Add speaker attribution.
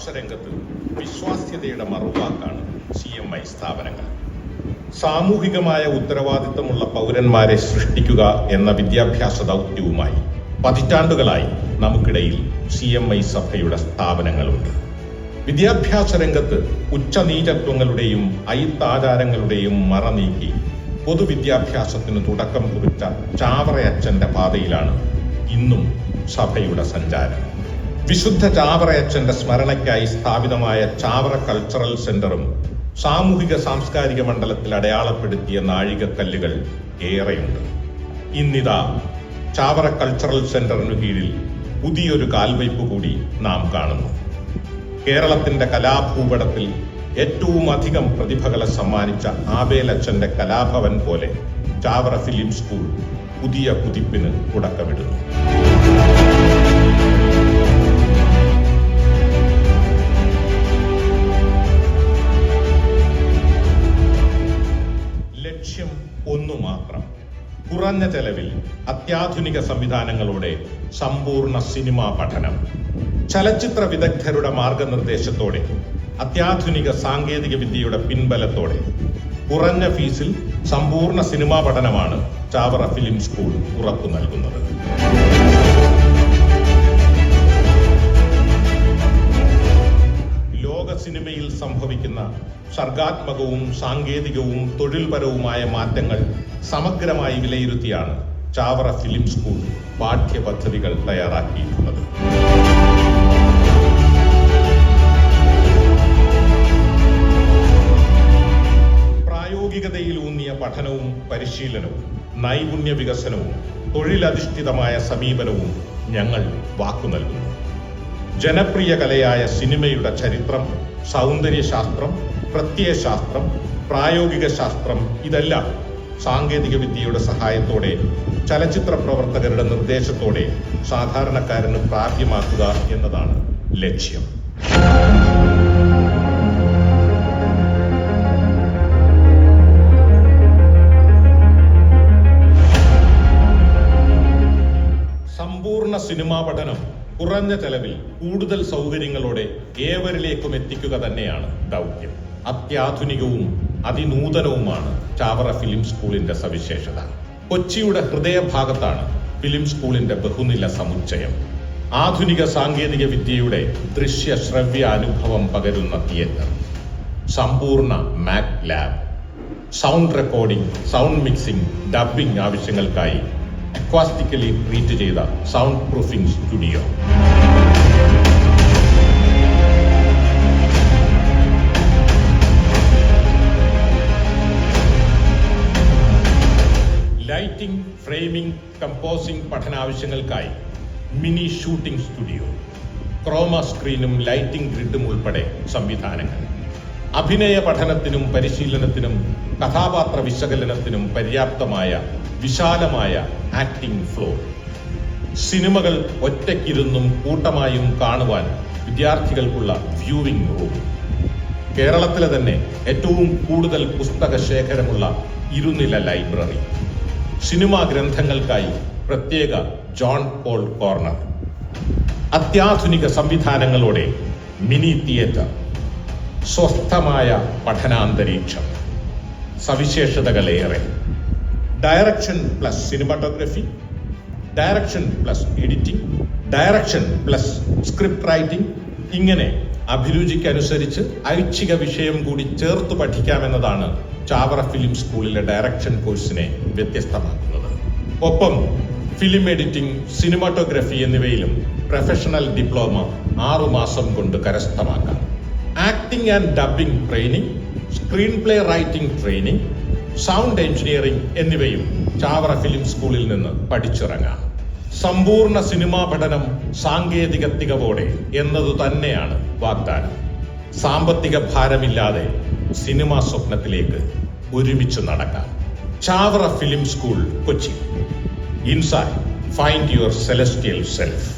Speaker 1: അവകാശരംഗത്ത് വിശ്വാസ്യതയുടെ മറുവാക്കാണ് C M I സ്ഥാപനങ്ങൾ. സാമൂഹികമായ ഉത്തരവാദിത്തമുള്ള പൗരന്മാരെ സൃഷ്ടിക്കുക എന്ന വിദ്യാഭ്യാസ ദൗത്യവുമായി പതിറ്റാണ്ടുകളായി നമുക്കിടയിൽ സി എം ഐ സഭയുടെ സ്ഥാപനങ്ങളുണ്ട്. വിദ്യാഭ്യാസ രംഗത്ത് ഉച്ചനീചത്വങ്ങളുടെയും ഐത്താചാരങ്ങളുടെയും മറ നീക്കി പൊതുവിദ്യാഭ്യാസത്തിന് തുടക്കം കുറിച്ച ചാവറയച്ചന്റെ പാതയിലാണ് ഇന്നും സഭയുടെ സഞ്ചാരം. വിശുദ്ധ ചാവറയച്ചന്റെ സ്മരണയ്ക്കായി സ്ഥാപിതമായ ചാവറ കൾച്ചറൽ സെന്ററും സാമൂഹിക സാംസ്കാരിക മണ്ഡലത്തിൽ അടയാളപ്പെടുത്തിയ നാഴികക്കല്ലുകൾ ഏറെയുണ്ട്. ഇന്നിതാ ചാവറ കൾച്ചറൽ സെന്ററിനു കീഴിൽ പുതിയൊരു കാൽവയ്പ് കൂടി നാം കാണുന്നു. കേരളത്തിന്റെ കലാഭൂപടത്തിൽ ഏറ്റവും അധികം പ്രതിഭകളെ സമ്മാനിച്ച ആബേലച്ചന്റെ കലാഭവൻ പോലെ ചാവറ ഫിലിം സ്കൂൾ പുതിയ കുതിപ്പിന് തുടക്കമിടുന്നു. കുറഞ്ഞ ചെലവിൽ അത്യാധുനിക സംവിധാനങ്ങളോടെ സമ്പൂർണ സിനിമാ പഠനം. ചലച്ചിത്ര വിദഗ്ധരുടെ മാർഗനിർദ്ദേശത്തോടെ അത്യാധുനിക സാങ്കേതിക വിദ്യയുടെ പിൻബലത്തോടെ. കുറഞ്ഞ ഫീസിൽ സമ്പൂർണ സിനിമാ പഠനമാണ് ചാവറ ഫിലിം സ്കൂൾ ഉറപ്പു നൽകുന്നത്. ലോക സിനിമയിൽ സംഭവിക്കുന്ന സർഗാത്മകവും സാങ്കേതികവും തൊഴിൽപരവുമായ മാറ്റങ്ങൾ സമഗ്രമായി വിലയിരുത്തിയാണ് ചാവറ ഫിലിം സ്കൂൾ പാഠ്യപദ്ധതികൾ തയ്യാറാക്കിയിട്ടുള്ളത്. പ്രായോഗികതയിൽ ഊന്നിയ പഠനവും പരിശീലനവും നൈപുണ്യ വികസനവും തൊഴിലധിഷ്ഠിതമായ സമീപനവും ഞങ്ങൾ വാക്കു നൽകുന്നു. ജനപ്രിയ കലയായ സിനിമയുടെ ചരിത്രം സൗന്ദര്യശാസ്ത്രം പ്രത്യയശാസ്ത്രം പ്രായോഗിക ശാസ്ത്രം ഇതെല്ലാം സാങ്കേതിക വിദ്യയുടെ സഹായത്തോടെ ചലച്ചിത്ര പ്രവർത്തകരുടെ നിർദ്ദേശത്തോടെ സാധാരണക്കാരന് പ്രാപ്യമാക്കുക എന്നതാണ് ലക്ഷ്യം. സമ്പൂർണ സിനിമാ പഠനം കുറഞ്ഞ ചെലവിൽ കൂടുതൽ സൗകര്യങ്ങളോടെ ഏവരിലേക്കും എത്തിക്കുക തന്നെയാണ് ദൗത്യം. അത്യാധുനികവും അതിനൂതനവുമാണ് ചാവറ ഫിലിം സ്കൂളിന്റെ സവിശേഷത. കൊച്ചിയുടെ ഹൃദയഭാഗത്താണ് ഫിലിം സ്കൂളിന്റെ ബഹുനില സമുച്ചയം. ആധുനിക സാങ്കേതിക വിദ്യയുടെ ദൃശ്യ ശ്രവ്യ അനുഭവം പകരുന്ന തിയേറ്റർ. സമ്പൂർണ Mac lab sound recording sound mixing dubbing ആവശ്യങ്ങൾക്കായി അക്വാസ്റ്റിക്കലി ട്രീറ്റ് ചെയ്ത സൗണ്ട് പ്രൂഫിംഗ് സ്റ്റുഡിയോ കമ്പോസിംഗ് പഠനാവശ്യങ്ങൾക്കായി മിനി ഷൂട്ടിംഗ് സ്റ്റുഡിയോ ക്രോമ സ്ക്രീനും ലൈറ്റിംഗ് ഗ്രിഡും ഉൾപ്പെടെ സംവിധാനങ്ങൾ. അഭിനയ പഠനത്തിനും പരിശീലനത്തിനും കഥാപാത്ര വിശകലനത്തിനും പര്യാപ്തമായ വിശാലമായ ആക്ടിംഗ് ഫ്ലോർ സിനിമകൾ ഒറ്റയ്ക്കിരുന്നും കൂട്ടമായും കാണുവാൻ വിദ്യാർത്ഥികൾക്കുള്ള വ്യൂവിംഗ് റൂം കേരളത്തിലെ തന്നെ ഏറ്റവും കൂടുതൽ പുസ്തക ശേഖരമുള്ള ഇരുനില ലൈബ്രറി. സിനിമാ ഗ്രന്ഥങ്ങൾക്കായി പ്രത്യേക ജോൺ പോൾ കോർണർ. അത്യാധുനിക സംവിധാനങ്ങളോടെ മിനി തിയേറ്റർ. സ്വസ്ഥമായ പഠനാന്തരീക്ഷം. സവിശേഷതകളേറെ. Direction plus cinematography. Direction plus editing. Direction plus script writing. ഇങ്ങനെ അഭിരുചിക്കനുസരിച്ച് ഐച്ഛിക വിഷയം കൂടി ചേർത്ത് പഠിക്കാമെന്നതാണ് ചാവറ ഫിലിം സ്കൂളിലെ ഡയറക്ഷൻ കോഴ്സിനെ വ്യത്യസ്തമാക്കുന്നത്. ഒപ്പം ഫിലിം എഡിറ്റിംഗ് സിനിമാറ്റോഗ്രഫി എന്നിവയിലും പ്രൊഫഷണൽ ഡിപ്ലോമ ആറുമാസം കൊണ്ട് കരസ്ഥമാക്കാം. Acting and dubbing training screen play writing training sound engineering എന്നിവയും ചാവറ ഫിലിം സ്കൂളിൽ നിന്ന് പഠിച്ചിറങ്ങാം. സമ്പൂർണ സിനിമാ പഠനം സാങ്കേതിക തികവോടെ എന്നതു തന്നെയാണ് വാഗ്ദാനം. സാമ്പത്തിക ഭാരമില്ലാതെ സിനിമാ സ്വപ്നത്തിലേക്ക് ഒരുമിച്ച് നടക്കാം. Chavara film school Kochi. Inside find your celestial self